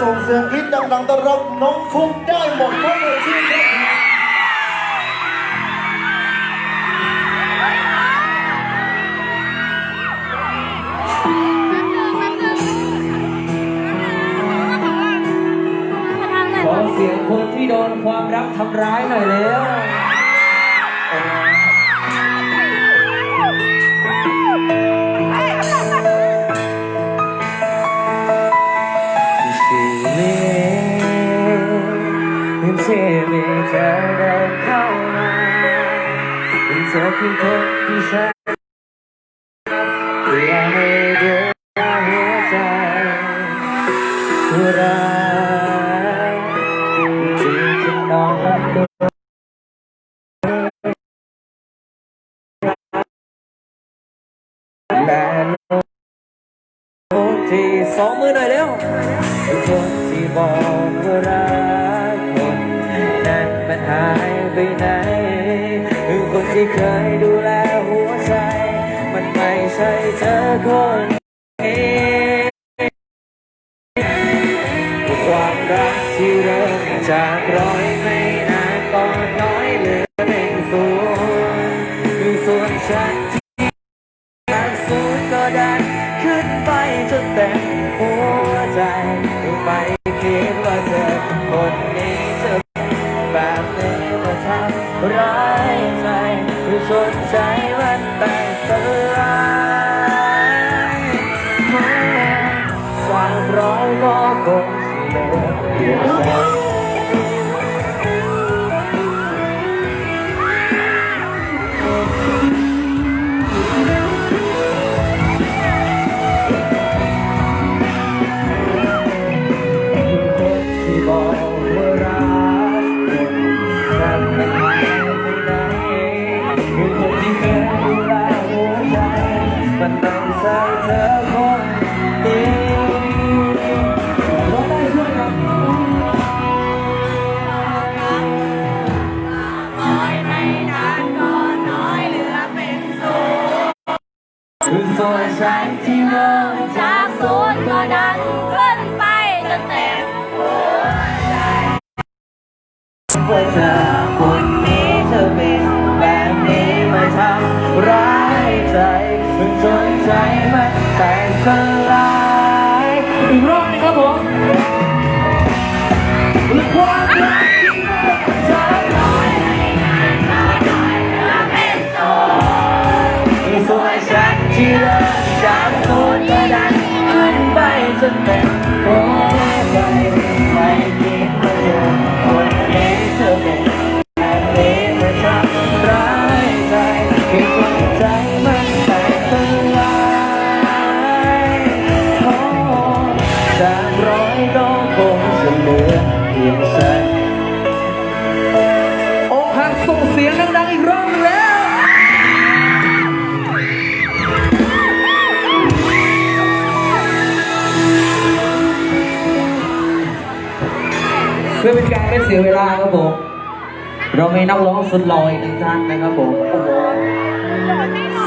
ส่งเสียงกรี๊ดดังๆต่อรับน้องคุ้งได้หมดทั้งหมดที่ขอเสียงคนที่โดนความรักทำร้ายหน่อยแล้ว cùng thôi đi xa Vì anh ấy đưa hết ra Đưa ra thì sáu mươi đời đéo thì bỏ mưa ra một nàng bên hai vì này คนที่เคยดูแลหัวใจ มันไม่ใช่เธอคนนี้ความรักที่เริ่มจาก for his right to roll. Thank you. สียเวลาครับผม เรามีนักร้องสุดหล่ออีกหนึ่งท่านนะครับผม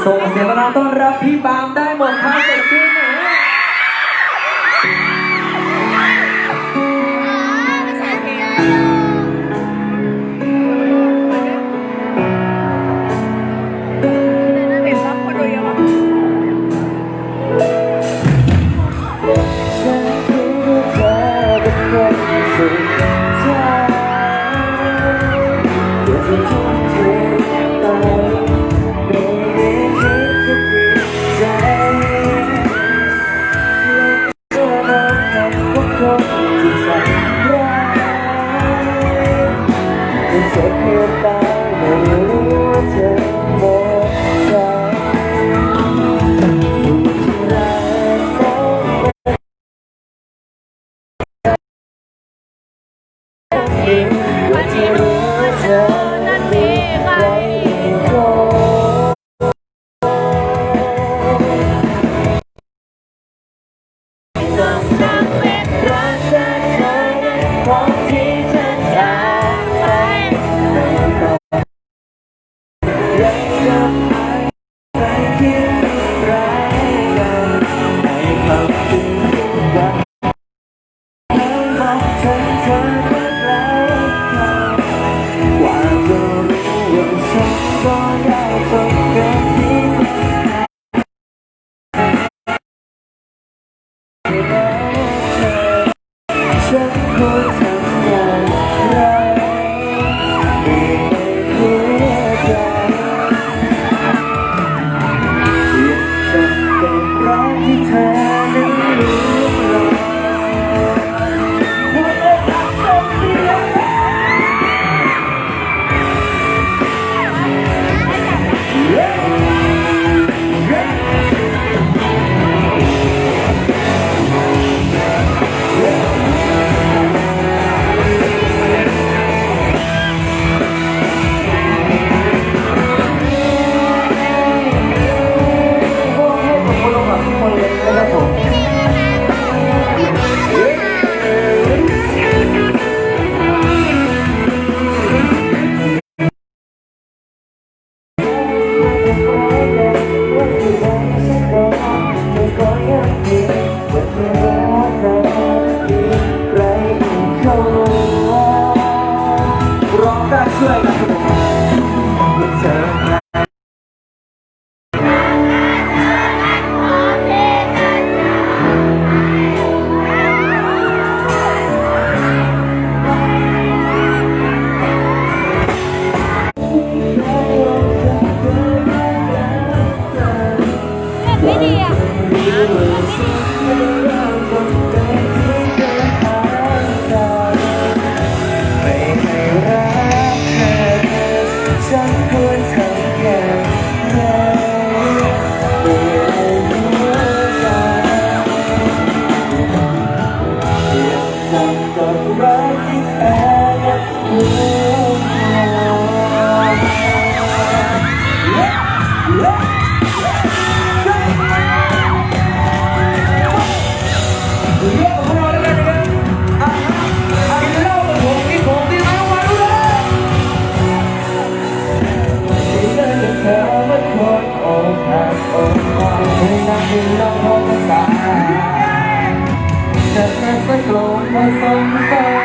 โส่งเสียงเรต้อนรับพี่บามได้หมดครับ 空。Nih, ya. ว่าสงสาร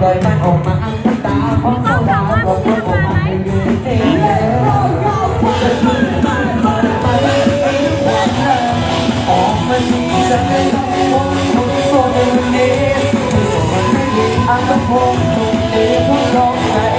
ปอยมันออกมาอังตาของเขาหาของเขาออกมาให้ดูเองออกมาดีจะให้นคนโซนเดนเดนส่งมันให้เด็กอังตาพงษ์ตรงเด็นพวกร้องไห้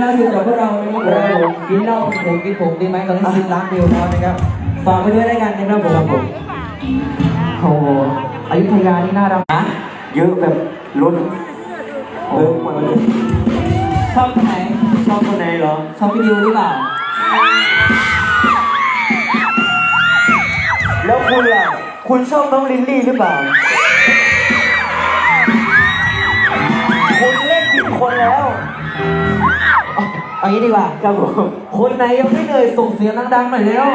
แล้วอยู่กัพวกเรานะครับกินเหล้าผมกินผมดีไหมตอนนี้สิบล้านวิวแล้วนะครับ ฝากไปด้วยได้กันนะครับผมผโหอายุทยานี่น่ารักนะเยอะแบบล้นเยอะมากเลยชอบคนไหนชอบคนไหนเหรอชอบพี่ดิวหรือเปล่า แล้วคุณล่ะ คุณชอบน้องลินลี่หรือเปล่า คุณเล่นผิดคนแล้ว เอางี้ดีกว่า ครับผมคนไหนยังไม่เคยส่งเสียงดังๆหน่อยแล้ว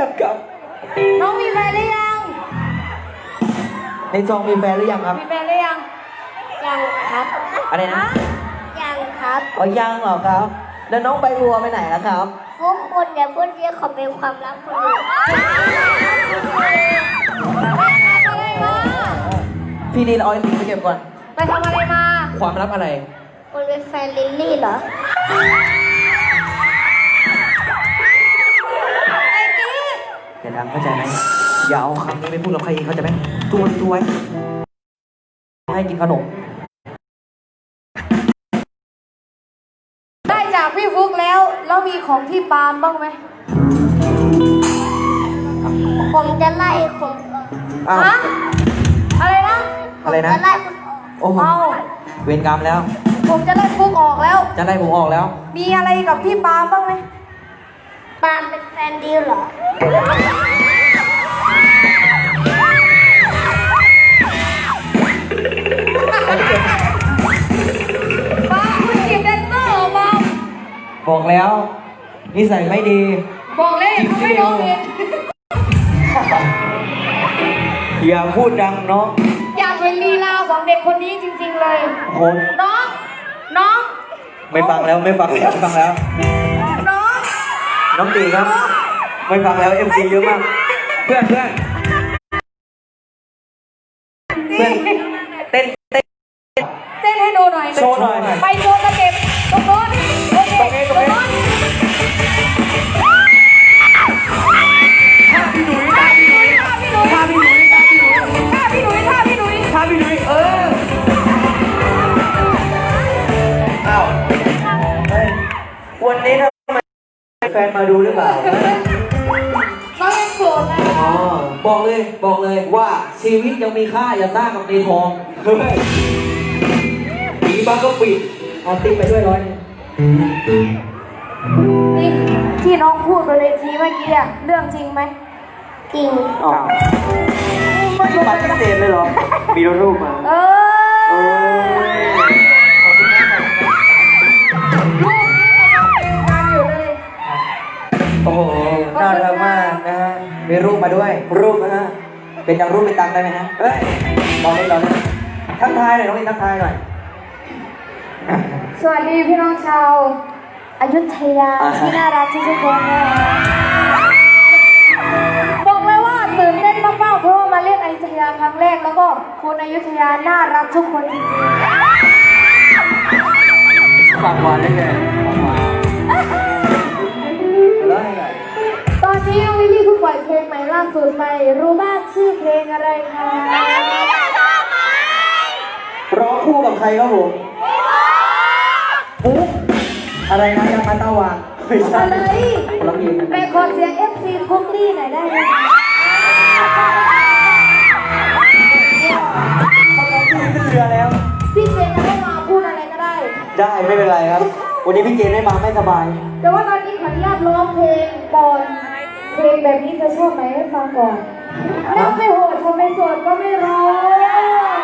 อยังครับ น้องมีแฟนหรือยัง ในจองมีแฟนหรือยังครับ มีแฟนหรือยัง ยังครับอะไรนะ ยังครับอ๋อยังเหรอครับ แล้วน้องใบบัวไปไหนแล้วครับ พวกคุณอย่าพูดเยอะขอเป็นความลับคนอื่นอะไรมาพี่ลีนเอาไอติมไปเก็บก่อน ไปทำอะไรมา ความลับอะไร คุณเป็นแฟนลิลลี่เหรอ อย่าดังเข้าใจไหมอย่าเอาคำนี้ไปพูดกับใครอีกเข้าใจไหมตัวตัวไว้ให้กินขนม ได้จากพี่ฟุกแล้ว แล้วมีของพี่ปาล์มบ้างไหมผมจะไล่ผมอ้าว ฮะอะไรนะอะไรนะ ผมจะไล่คุณออกโอ้โหเอาเวรกรรมแล้ว ผมจะไล่ฟุกออกแล้ว จะไล่ผมออกแล้ว มีอะไรกับพี่ปาล์มบ้างไหม ปาล์มเป็นแฟนดิวเหรอ ปาล์มคุณจีบแดนเซอร์เหรอปาล์มบอกแล้ว นิสัยไม่ดี บอกเลยเขาไม่ร้องเพลงอย่าพูดดังเนาะอยากเห็นลีลาของเด็กคนนี้จริง ๆเลยคนน้องน้อง ไม่ฟังแล้วไม่ฟังแล้วไม่ฟังแล้วน้อง น้องตีครับ ไม่ฟังแล้วเอ็มซีเยอะมาก เพื่อนเพื่อนเพื่อนเต้นเต้น เต้นให้ดูหน่อยโชว์หน่อย ไปโชว์สเนมาดูหรือเปล่า น้องยังโสดนะอ๋อ บอกเลย บอกเลยว่าชีวิตยังมีค่าอย่าสร้างกับในทองเฮ้ยปีบ้างก็ปิดเอาติ๊กไปด้วยร้อยหนึงนี่ที่น้องพูดบนเวทีเมื่อกี้อะเรื่องจริงไหมจริงอ๋อไม่ปฏิเสธเลยเหรอ มีรูปมา เอเออ โอ้โหน่ารักมากนะฮะมีรูปมาด้วย รูปนะฮะเป็นอย่างรูปเป็นตังค์ได้ไหมฮะเฮ้ยลองเล่นลองเล่นทักทายหน่อยน้องลินทักทายหน่อยสวัสดีพี่น้องชาวอยุธยาอ่าฮะที่น่ารักทุกๆคนนะบอกเลยว่าตื่นเต้นมากๆเพราะว่ามาเล่นอยุธยาครั้งแรกแล้วก็คนอยุธยาน่ารักทุกคนจริงฝากหวานได้ไง ฝากหวานแล้วไงๆตอนนี้วิลลี่เพิ่งปล่อยเพลงใหม่ล่าสุดใหม่รู้บ้างชื่อเพลงอะไรคะร้องคู่กับใครครับผมปุ๊อะไรนะยังมาตาวางไม่ใช่อะไรคนละเพลงกันไปขอเสียง FC คุกลี่หน่อยได้ไหมคะเขาร้องคู่ขึ้นเรือแล้ว พี่เจนจะให้มาพูดอะไรก็ได้ ได้ไม่เป็นไรครับ วันนี้พี่เจนไม่มาไม่สบาย แต่ว่าตอนนี้ขออนุญาตร้องเพลงก่อนเพลงแบบนี้จะชอบไหมให้ฟังก่อนแล้วไม่โหดทำไมโสดก็ไม่ร้อง